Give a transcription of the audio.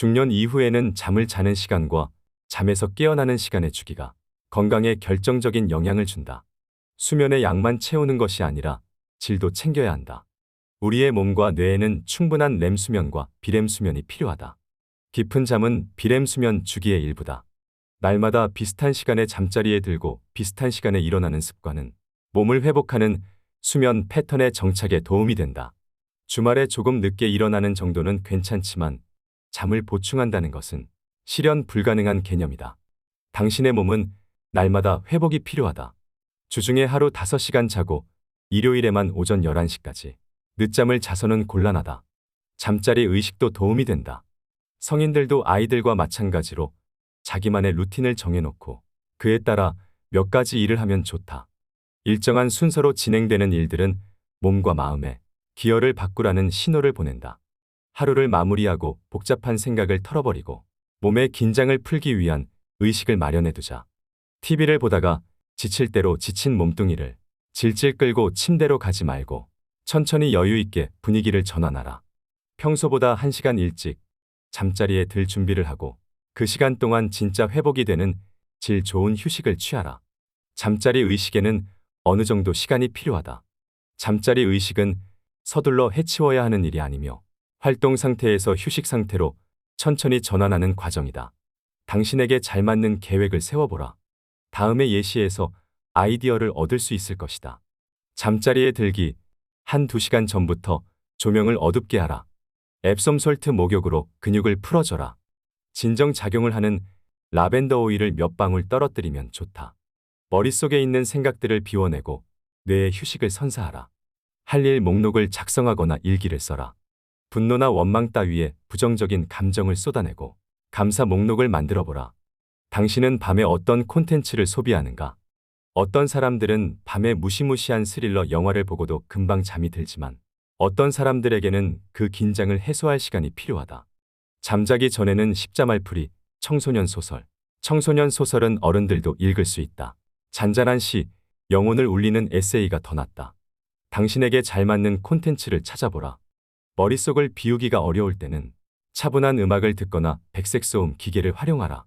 중년 이후에는 잠을 자는 시간과 잠에서 깨어나는 시간의 주기가 건강에 결정적인 영향을 준다. 수면의 양만 채우는 것이 아니라 질도 챙겨야 한다. 우리의 몸과 뇌에는 충분한 렘 수면과 비렘 수면이 필요하다. 깊은 잠은 비렘 수면 주기의 일부다. 날마다 비슷한 시간에 잠자리에 들고 비슷한 시간에 일어나는 습관은 몸을 회복하는 수면 패턴의 정착에 도움이 된다. 주말에 조금 늦게 일어나는 정도는 괜찮지만 잠을 보충한다는 것은 실현 불가능한 개념이다. 당신의 몸은 날마다 회복이 필요하다. 주중에 하루 5시간 자고 일요일에만 오전 11시까지 늦잠을 자서는 곤란하다. 잠자리 의식도 도움이 된다. 성인들도 아이들과 마찬가지로 자기만의 루틴을 정해놓고 그에 따라 몇 가지 일을 하면 좋다. 일정한 순서로 진행되는 일들은 몸과 마음에 기여를 바꾸라는 신호를 보낸다. 하루를 마무리하고 복잡한 생각을 털어버리고 몸의 긴장을 풀기 위한 의식을 마련해두자. TV를 보다가 지칠 대로 지친 몸뚱이를 질질 끌고 침대로 가지 말고 천천히 여유 있게 분위기를 전환하라. 평소보다 1시간 일찍 잠자리에 들 준비를 하고 그 시간 동안 진짜 회복이 되는 질 좋은 휴식을 취하라. 잠자리 의식에는 어느 정도 시간이 필요하다. 잠자리 의식은 서둘러 해치워야 하는 일이 아니며 활동 상태에서 휴식 상태로 천천히 전환하는 과정이다. 당신에게 잘 맞는 계획을 세워보라. 다음의 예시에서 아이디어를 얻을 수 있을 것이다. 잠자리에 들기 한 두 시간 전부터 조명을 어둡게 하라. 앱솜 솔트 목욕으로 근육을 풀어줘라. 진정 작용을 하는 라벤더 오일을 몇 방울 떨어뜨리면 좋다. 머릿속에 있는 생각들을 비워내고 뇌에 휴식을 선사하라. 할 일 목록을 작성하거나 일기를 써라. 분노나 원망 따위에 부정적인 감정을 쏟아내고 감사 목록을 만들어 보라. 당신은 밤에 어떤 콘텐츠를 소비하는가? 어떤 사람들은 밤에 무시무시한 스릴러 영화를 보고도 금방 잠이 들지만 어떤 사람들에게는 그 긴장을 해소할 시간이 필요하다. 잠자기 전에는 십자말풀이, 청소년 소설. 청소년 소설은 어른들도 읽을 수 있다. 잔잔한 시, 영혼을 울리는 에세이가 더 낫다. 당신에게 잘 맞는 콘텐츠를 찾아보라. 머릿속을 비우기가 어려울 때는 차분한 음악을 듣거나 백색 소음 기계를 활용하라.